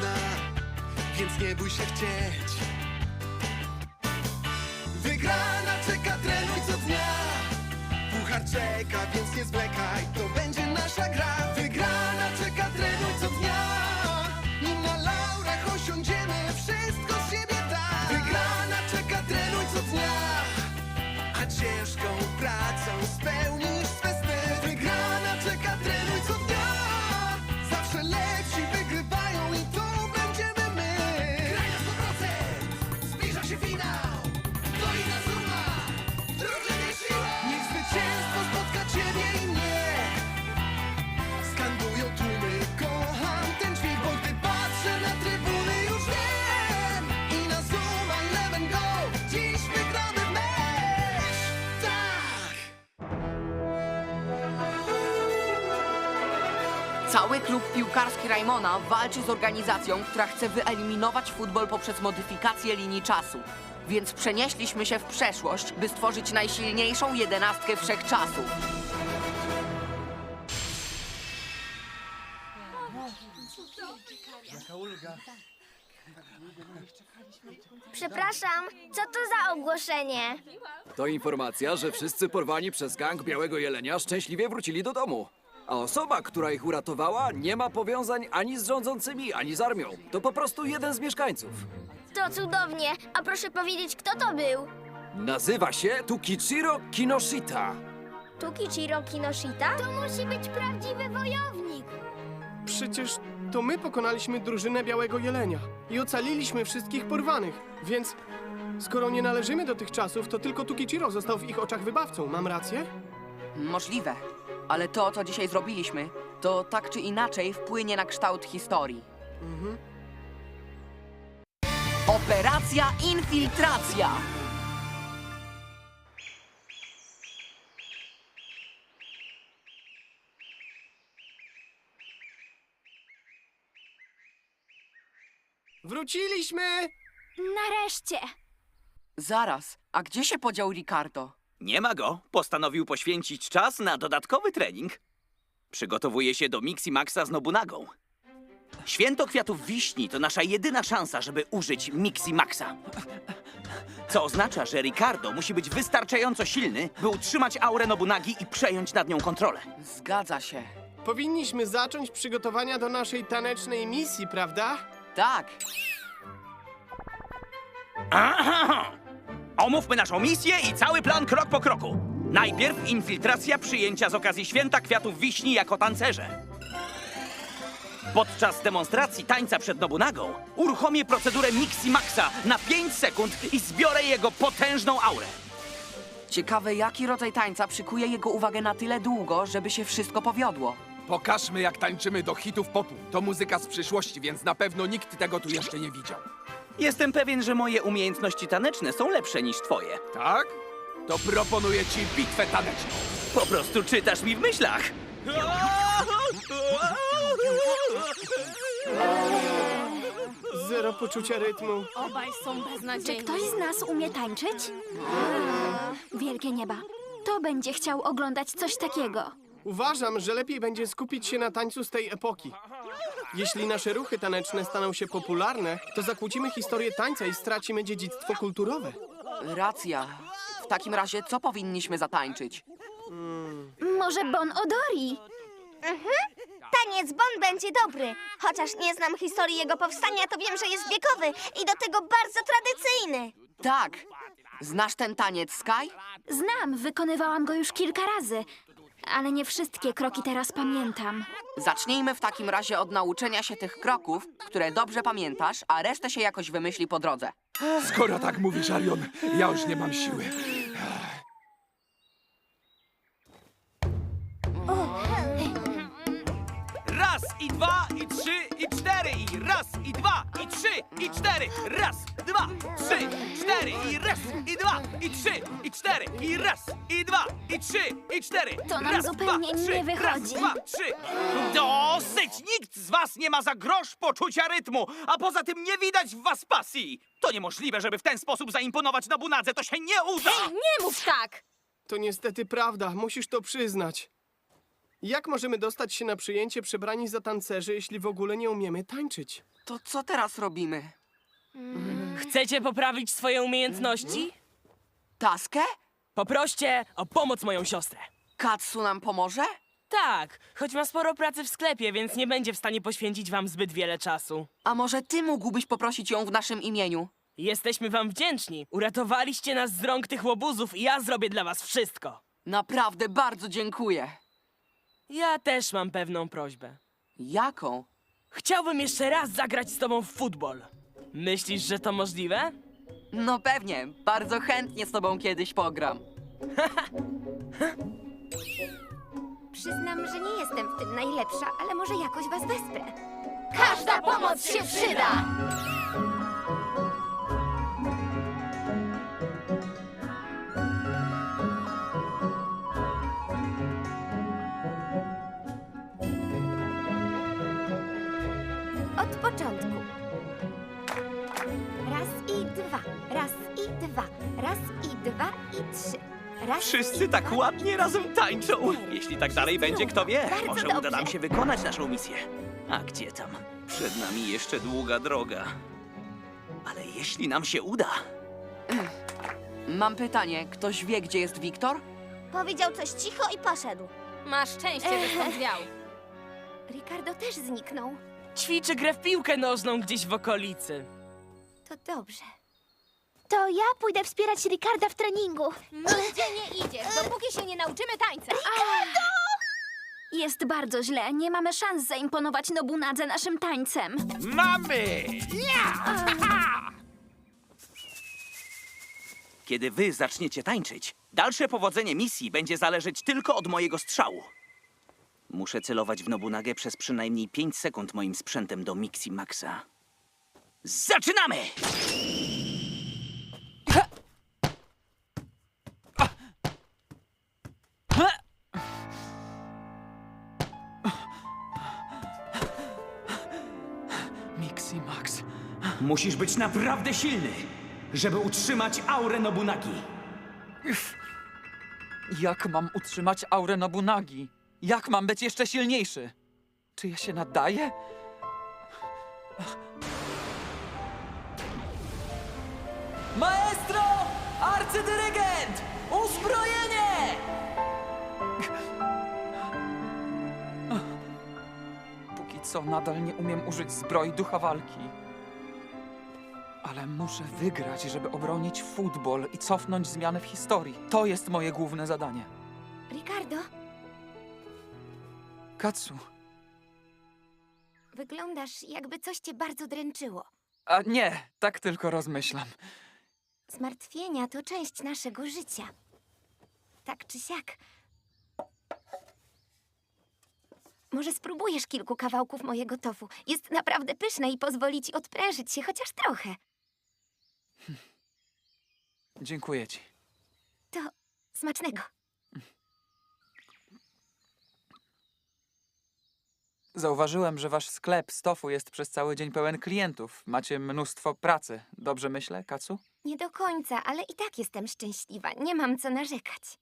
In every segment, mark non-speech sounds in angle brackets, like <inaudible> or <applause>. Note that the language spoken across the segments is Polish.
zna, więc nie bój się chcieć. Wygrana czeka, trenuj co dnia. Puchar czeka, więc nie zwlekaj, to będzie nasza gra. Wygrana Cały klub piłkarski Raimona walczy z organizacją, która chce wyeliminować futbol poprzez modyfikację linii czasu. Więc przenieśliśmy się w przeszłość, by stworzyć najsilniejszą jedenastkę wszechczasów. Przepraszam, co to za ogłoszenie? To informacja, że wszyscy porwani przez gang Białego Jelenia szczęśliwie wrócili do domu. A osoba, która ich uratowała, nie ma powiązań ani z rządzącymi, ani z armią. To po prostu jeden z mieszkańców. To cudownie, a proszę powiedzieć, kto to był? Nazywa się Tukichiro Kinoshita. Tukichiro Kinoshita? To musi być prawdziwy wojownik. Przecież to my pokonaliśmy drużynę Białego Jelenia i ocaliliśmy wszystkich porwanych, więc skoro nie należymy do tych czasów, to tylko Tukichiro został w ich oczach wybawcą. Mam rację? Możliwe, ale to, co dzisiaj zrobiliśmy, to tak czy inaczej wpłynie na kształt historii. Operacja Infiltracja! Wróciliśmy! Nareszcie! Zaraz, a gdzie się podział Ricardo? Nie ma go. Postanowił poświęcić czas na dodatkowy trening. Przygotowuje się do Mixi Maxa z Nobunagą. Święto Kwiatów Wiśni to nasza jedyna szansa, żeby użyć Mixi Maxa. Co oznacza, że Ricardo musi być wystarczająco silny, by utrzymać aurę Nobunagi i przejąć nad nią kontrolę. Zgadza się. Powinniśmy zacząć przygotowania do naszej tanecznej misji, prawda? Tak, Omówmy naszą misję i cały plan krok po kroku. Najpierw infiltracja przyjęcia z okazji Święta Kwiatów Wiśni jako tancerze. Podczas demonstracji tańca przed Nobunagą uruchomię procedurę Mixi Maxa na 5 sekund i zbiorę jego potężną aurę. ciekawe jaki rodzaj tańca przykuje jego uwagę na tyle długo, żeby się wszystko powiodło. Pokażmy, jak tańczymy do hitów popu. To muzyka z przyszłości, więc na pewno nikt tego tu jeszcze nie widział. Jestem pewien, że moje umiejętności taneczne są lepsze niż twoje. Tak? To proponuję ci bitwę taneczną. Po prostu czytasz mi w myślach. Zero poczucia rytmu. Obaj są Czy beznadziejni. ktoś z nas umie tańczyć? Wielkie nieba. To będzie chciał oglądać coś takiego. Uważam, że lepiej będzie skupić się na tańcu z tej epoki. Jeśli nasze ruchy taneczne staną się popularne, to zakłócimy historię tańca i stracimy dziedzictwo kulturowe. Racja. W takim razie co powinniśmy zatańczyć? Może Bon Odori? Taniec Bon będzie dobry. Chociaż nie znam historii jego powstania, to wiem, że jest wiekowy i do tego bardzo tradycyjny. Tak! Znasz ten taniec, Sky? Znam, wykonywałam go już kilka razy, ale nie wszystkie kroki teraz pamiętam. Zacznijmy w takim razie od nauczenia się tych kroków, które dobrze pamiętasz, a resztę się jakoś wymyśli po drodze. Skoro tak mówisz, Arion, ja już nie mam siły. Raz i dwa i trzy i cztery i raz i dwa i trzy i cztery. Raz, dwa, trzy, cztery i raz i dwa i trzy i cztery i raz i dwa i trzy i cztery. To nam raz, zupełnie dwa, nie trzy, Raz, wychodzi. dwa, trzy. Dosyć! Nikt z was nie ma za grosz poczucia rytmu, a poza tym nie widać w was pasji. To niemożliwe, żeby w ten sposób zaimponować Nobunadze. To się nie uda! Nie mów tak! To niestety prawda, musisz to przyznać. Jak możemy dostać się na przyjęcie przebrani za tancerzy, jeśli w ogóle nie umiemy tańczyć? To co teraz robimy? Chcecie poprawić swoje umiejętności? Taskę? Poproście o pomoc moją siostrę. Katsu nam pomoże? Tak, choć ma sporo pracy w sklepie, więc nie będzie w stanie poświęcić wam zbyt wiele czasu. A może ty mógłbyś poprosić ją w naszym imieniu? Jesteśmy wam wdzięczni. Uratowaliście nas z rąk tych łobuzów i ja zrobię dla was wszystko. Naprawdę bardzo dziękuję. Ja też mam pewną prośbę. Jaką? Chciałbym jeszcze raz zagrać z tobą w futbol. Myślisz, że to możliwe? No pewnie, bardzo chętnie z tobą kiedyś pogram. <laughs> Przyznam, że nie jestem w tym najlepsza, ale może jakoś was wesprę. Każda pomoc się przyda! Raz Wszyscy tak dwa, ładnie razem tańczą. cztery. Jeśli tak dalej Wszyscy będzie, kto wie, Bardzo może dobrze. uda nam się wykonać naszą misję. A gdzie tam? Przed nami jeszcze długa droga. Ale jeśli nam się uda, Mam pytanie, ktoś wie, gdzie jest Wiktor? Powiedział coś cicho i poszedł. Masz szczęście, że stąd wiał. <laughs> Ricardo też zniknął. Ćwiczy grę w piłkę nożną gdzieś w okolicy. To dobrze. To ja pójdę wspierać Ricarda w treningu. Nigdzie nie idziesz, dopóki się nie nauczymy tańca. Jest bardzo źle. Nie mamy szans zaimponować Nobunadze naszym tańcem. Mamy! <laughs> kiedy wy zaczniecie tańczyć, dalsze powodzenie misji będzie zależeć tylko od mojego strzału. Muszę celować w Nobunagę przez przynajmniej 5 sekund moim sprzętem do Mixi Maxa. Zaczynamy! Musisz być naprawdę silny, żeby utrzymać aurę Nobunagi. Jak mam utrzymać aurę Nobunagi? Jak mam być jeszcze silniejszy? Czy ja się nadaję? Maestro! Arcydyrygent! Uzbrojenie! Póki co nadal nie umiem użyć zbroi ducha walki. Ale muszę wygrać, żeby obronić futbol i cofnąć zmiany w historii. To jest moje główne zadanie. Ricardo, Katsu, wyglądasz jakby coś cię bardzo dręczyło. a nie, tak tylko rozmyślam. Zmartwienia to część naszego życia. Tak czy siak. Może spróbujesz kilku kawałków mojego tofu. Jest naprawdę pyszne i pozwoli ci odprężyć się chociaż trochę. Dziękuję ci. To smacznego. Zauważyłem, że wasz sklep z tofu jest przez cały dzień pełen klientów. Macie mnóstwo pracy. Dobrze myślę, Katsu? Nie do końca, ale i tak jestem szczęśliwa. Nie mam co narzekać.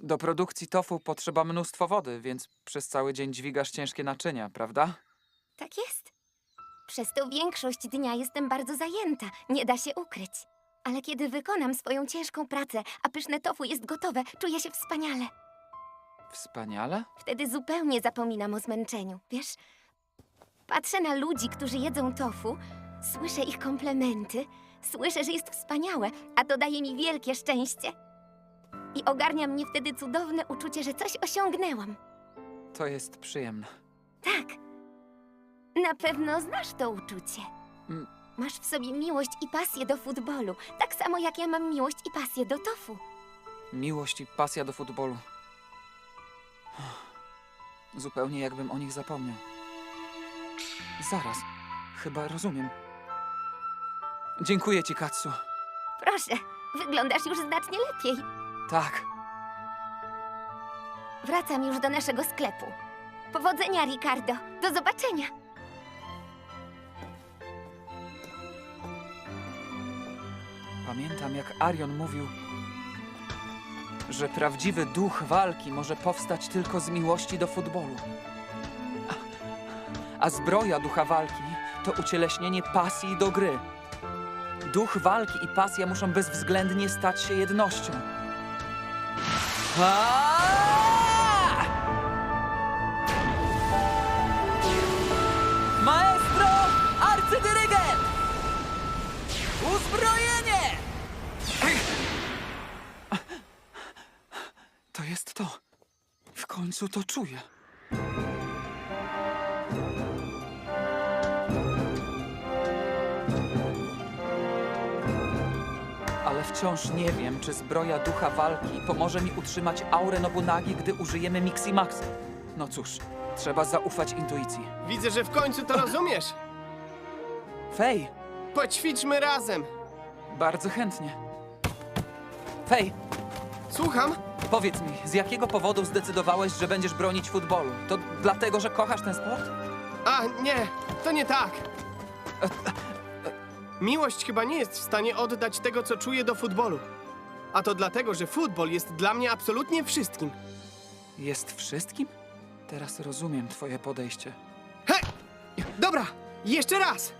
Do produkcji tofu potrzeba mnóstwo wody, więc przez cały dzień dźwigasz ciężkie naczynia, prawda? Tak jest. Przez to większość dnia jestem bardzo zajęta, nie da się ukryć. Ale kiedy wykonam swoją ciężką pracę, a pyszne tofu jest gotowe, czuję się wspaniale. Wspaniale? Wtedy zupełnie zapominam o zmęczeniu. Wiesz, patrzę na ludzi, którzy jedzą tofu, słyszę ich komplementy, słyszę, że jest wspaniałe, a to daje mi wielkie szczęście. I ogarnia mnie wtedy cudowne uczucie, że coś osiągnęłam. To jest przyjemne. Tak. Na pewno znasz to uczucie. Mm. Masz w sobie miłość i pasję do futbolu, tak samo jak ja mam miłość i pasję do tofu. Miłość i pasja do futbolu. Zupełnie jakbym o nich zapomniał. Zaraz, chyba rozumiem. Dziękuję ci, Katsu. Proszę, wyglądasz już znacznie lepiej. Tak, Wracam już do naszego sklepu. Powodzenia, Ricardo. Do zobaczenia. Pamiętam jak Arion mówił. że prawdziwy duch walki może powstać tylko z miłości do futbolu. A, a zbroja ducha walki to ucieleśnienie pasji do gry. Duch walki i pasja muszą bezwzględnie stać się jednością. Maestro, arcydyrygent! Uzbrojenie! To jest to. W końcu to czuję. Ale wciąż nie wiem, czy zbroja ducha walki pomoże mi utrzymać aurę Nobunagi, gdy użyjemy Miximaxa. No cóż, trzeba zaufać intuicji. Widzę, że w końcu to rozumiesz. Fej, Poćwiczmy razem. bardzo chętnie. Fej, Słucham? Powiedz mi, z jakiego powodu zdecydowałeś, że będziesz bronić futbolu? To dlatego, że kochasz ten sport? A, nie, to nie tak. Miłość chyba nie jest w stanie oddać tego, co czuję do futbolu. A to dlatego, że futbol jest dla mnie absolutnie wszystkim. Jest wszystkim? Teraz rozumiem twoje podejście. Hej! Dobra, jeszcze raz!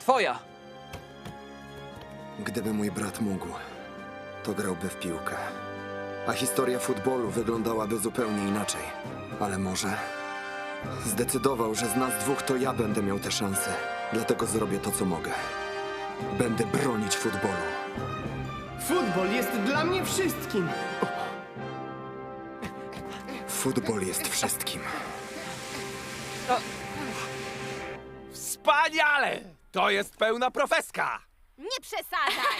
Twoja! Gdyby mój brat mógł, to grałby w piłkę. A historia futbolu wyglądałaby zupełnie inaczej. Ale może zdecydował, że z nas dwóch to ja będę miał tę szansę. Dlatego zrobię to, co mogę. Będę bronić futbolu. Futbol jest dla mnie wszystkim. Futbol jest wszystkim. Wspaniale! To jest pełna profeska! Nie przesadzaj!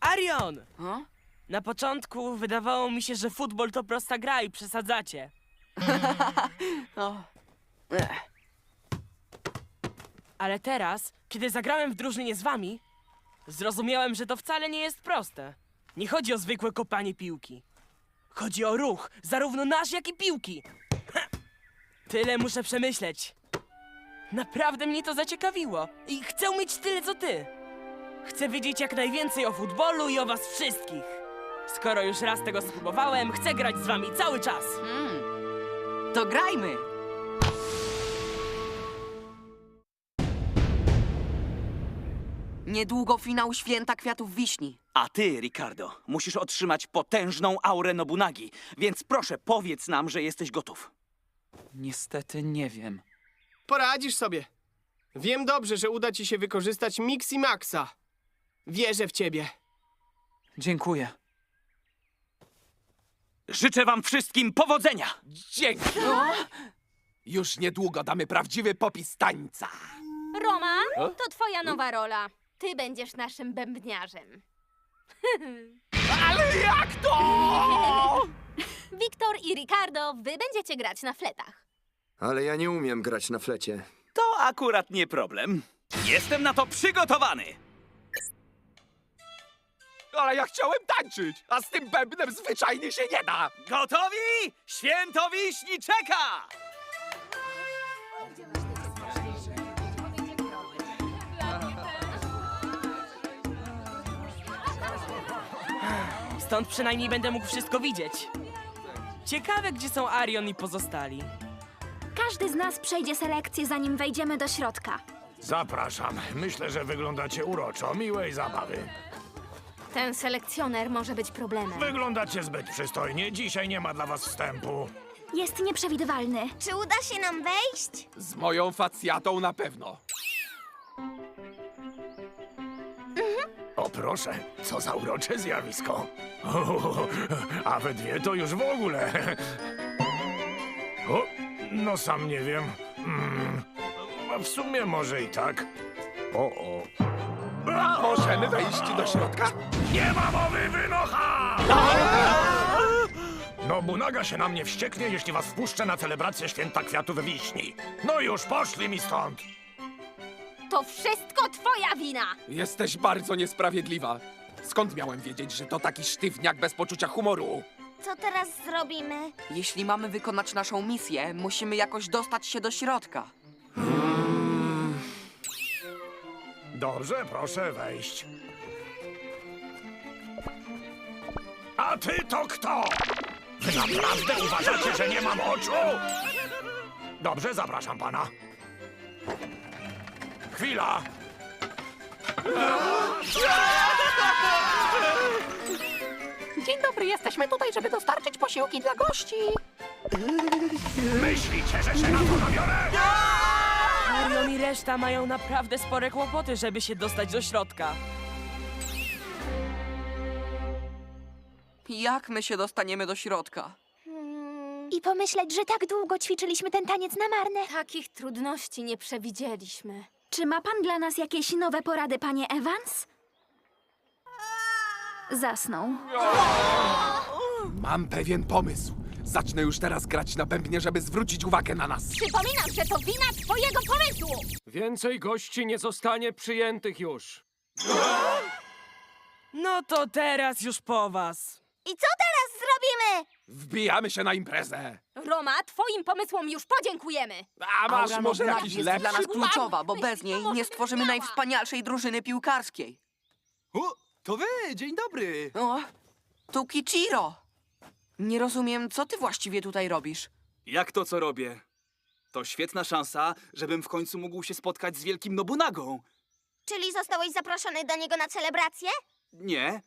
Arion! Na początku wydawało mi się, że futbol to prosta gra i przesadzacie. <laughs> O. Ech. Ale teraz, kiedy zagrałem w drużynie z wami, zrozumiałem, że to wcale nie jest proste. Nie chodzi o zwykłe kopanie piłki. Chodzi o ruch, zarówno nasz, jak i piłki. Ha! <laughs> Tyle muszę przemyśleć. Naprawdę mnie to zaciekawiło i chcę mieć tyle co ty. Chcę wiedzieć jak najwięcej o futbolu i o was wszystkich. Skoro już raz tego spróbowałem, chcę grać z wami cały czas. To grajmy! Niedługo finał Święta Kwiatów Wiśni. A ty, Ricardo, musisz otrzymać potężną aurę Nobunagi, więc proszę powiedz nam, że jesteś gotów. Niestety nie wiem. Poradzisz sobie. Wiem dobrze, że uda ci się wykorzystać Mixi Maxa. Wierzę w ciebie. Dziękuję. Życzę wam wszystkim powodzenia! Dzięki! Już niedługo damy prawdziwy popis tańca. Roma, to twoja nowa rola. Ty będziesz naszym bębniarzem. <laughs> Ale jak to? <laughs> Wiktor i Ricardo, wy będziecie grać na fletach. Ale ja nie umiem grać na flecie. To akurat nie problem. Jestem na to przygotowany! Ale ja chciałem tańczyć, a z tym bębnem zwyczajnie się nie da. Gotowi? Święto Wiśni czeka! Stąd przynajmniej będę mógł wszystko widzieć. Ciekawe, gdzie są Arion i pozostali. Każdy z nas przejdzie selekcję, zanim wejdziemy do środka. Zapraszam. Myślę, że wyglądacie uroczo. Miłej zabawy. Ten selekcjoner może być problemem. Wyglądacie zbyt przystojnie. Dzisiaj nie ma dla was wstępu. Jest nieprzewidywalny. Czy uda się nam wejść? Z moją facjatą na pewno. O proszę, co za urocze zjawisko. O, <laughs> a we dwie to już w ogóle. O, no sam nie wiem. Mm, w sumie może i tak. O, o. Możemy wejść do środka? Nie ma mowy, wynocha! Nobunaga się na mnie wścieknie, jeśli was wpuszczę na celebrację Święta Kwiatów Wiśni. No już, poszli mi stąd! To wszystko twoja wina! Jesteś bardzo niesprawiedliwa. Skąd miałem wiedzieć, że to taki sztywniak bez poczucia humoru? Co teraz zrobimy? Jeśli mamy wykonać naszą misję, musimy jakoś dostać się do środka. Dobrze, proszę wejść. A ty to kto? Wy naprawdę uważacie, że nie mam oczu? Dobrze, zapraszam pana. Chwila! Dzień dobry, jesteśmy tutaj, żeby dostarczyć posiłki dla gości. Myślicie, że się na to nabiorę? Arion i reszta mają naprawdę spore kłopoty, żeby się dostać do środka. Jak my się dostaniemy do środka? I pomyśleć, że tak długo ćwiczyliśmy ten taniec na marne. Takich trudności nie przewidzieliśmy. Czy ma pan dla nas jakieś nowe porady, panie Evans? Zasnął. Mam pewien pomysł. Zacznę już teraz grać na bębnie, żeby zwrócić uwagę na nas. Przypominam, że to wina twojego pomysłu! Więcej gości nie zostanie przyjętych już. No to teraz już po was. I co teraz zrobimy? Wbijamy się na imprezę. Roma, twoim pomysłom już podziękujemy. A masz Aura może jakiś jest lepszy? dla nas kluczowa, bo bez niej nie stworzymy najwspanialszej drużyny piłkarskiej. O, to wy, dzień dobry. O, tu Kichiro. Nie rozumiem, co ty właściwie tutaj robisz. Jak to, co robię? To świetna szansa, żebym w końcu mógł się spotkać z wielkim Nobunagą. Czyli zostałeś zaproszony do niego na celebrację? Nie,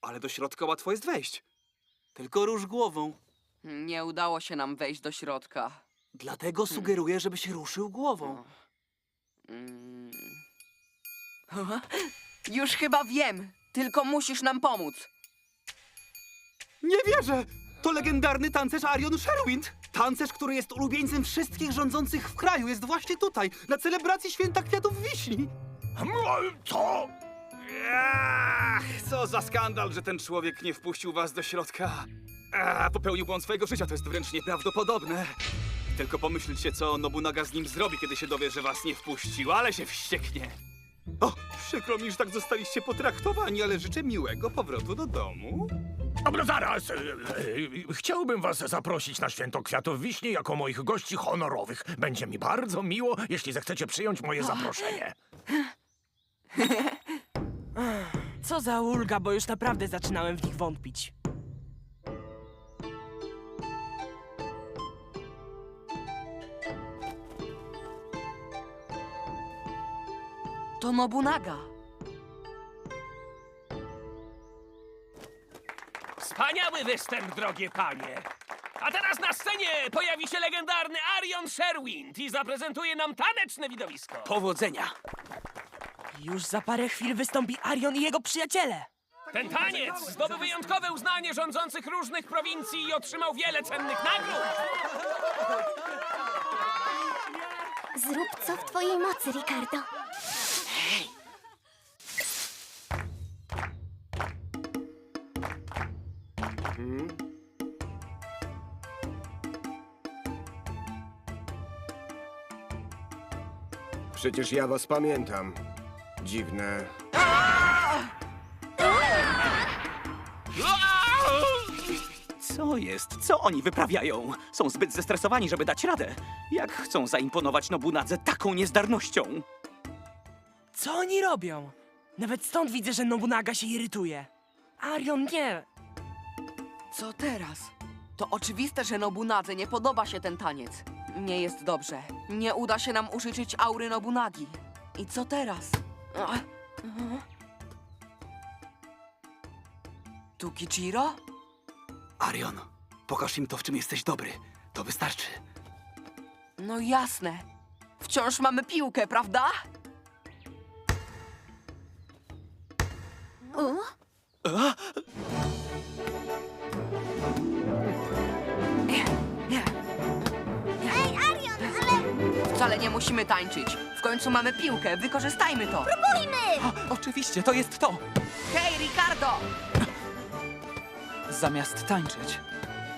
ale do środka łatwo jest wejść. Tylko rusz głową. Nie udało się nam wejść do środka. Dlatego sugeruję, żeby się ruszył głową. Mm. Już chyba wiem, tylko musisz nam pomóc. Nie wierzę! To legendarny tancerz Arion Sherwind! Tancerz, który jest ulubieńcem wszystkich rządzących w kraju, jest właśnie tutaj, na celebracji Święta Kwiatów Wiśni. Co? Ach, co za skandal, że ten człowiek nie wpuścił was do środka. Ach, popełnił błąd swojego życia, to jest wręcz nieprawdopodobne. Tylko pomyślcie, co Nobunaga z nim zrobi, kiedy się dowie, że was nie wpuścił, ale się wścieknie. O, przykro mi, że tak zostaliście potraktowani, ale życzę miłego powrotu do domu. Dobra, zaraz. e, e, Chciałbym was zaprosić na Święto Kwiatów Wiśni jako moich gości honorowych. Będzie mi bardzo miło, jeśli zechcecie przyjąć moje zaproszenie. <laughs> Co za ulga, bo już naprawdę zaczynałem w nich wątpić. To Nobunaga. Wspaniały występ, drogie panie. A teraz na scenie pojawi się legendarny Arion Sherwind i zaprezentuje nam taneczne widowisko. Powodzenia! Już za parę chwil wystąpi Arion i jego przyjaciele. Ten taniec zdobył wyjątkowe uznanie rządzących różnych prowincji i otrzymał wiele cennych nagród. Zrób co w twojej mocy, Ricardo. Przecież ja was pamiętam. Dziwne. Co jest? Co oni wyprawiają? Są zbyt zestresowani, żeby dać radę. Jak chcą zaimponować Nobunadze taką niezdarnością? Co oni robią? Nawet stąd widzę, że Nobunaga się irytuje. Arion nie. Co teraz? To oczywiste, że Nobunadze nie podoba się ten taniec. Nie jest dobrze. Nie uda się nam użyczyć aury Nobunagi. I co teraz? Ach, mhm. Tu Kichiro? Arion, pokaż im to, w czym jesteś dobry. To wystarczy. No jasne. Wciąż mamy piłkę, prawda? U? Wcale nie musimy tańczyć. W końcu mamy piłkę, wykorzystajmy to. pójmy! Oczywiście, to jest to! Hej, Ricardo! Zamiast tańczyć,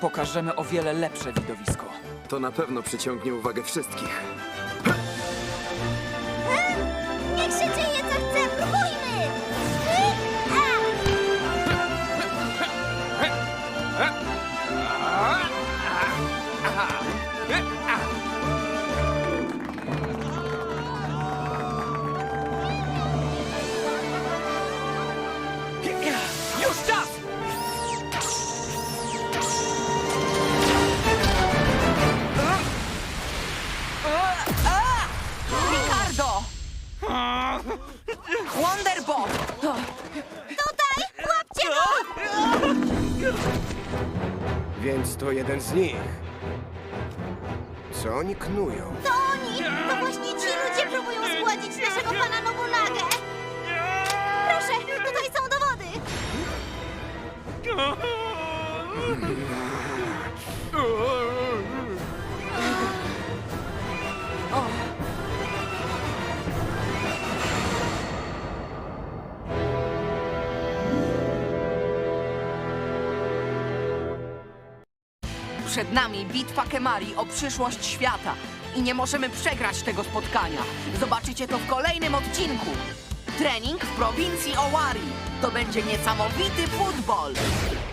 pokażemy o wiele lepsze widowisko. To na pewno przyciągnie uwagę wszystkich. Nich. Co oni knują? To oni! To właśnie ci ludzie próbują zgładzić naszego pana Nobunagę! Proszę, tutaj są dowody! Przed nami bitwa Kemari o przyszłość świata i nie możemy przegrać tego spotkania. Zobaczycie to w kolejnym odcinku. Trening w prowincji Owari. To będzie niesamowity futbol.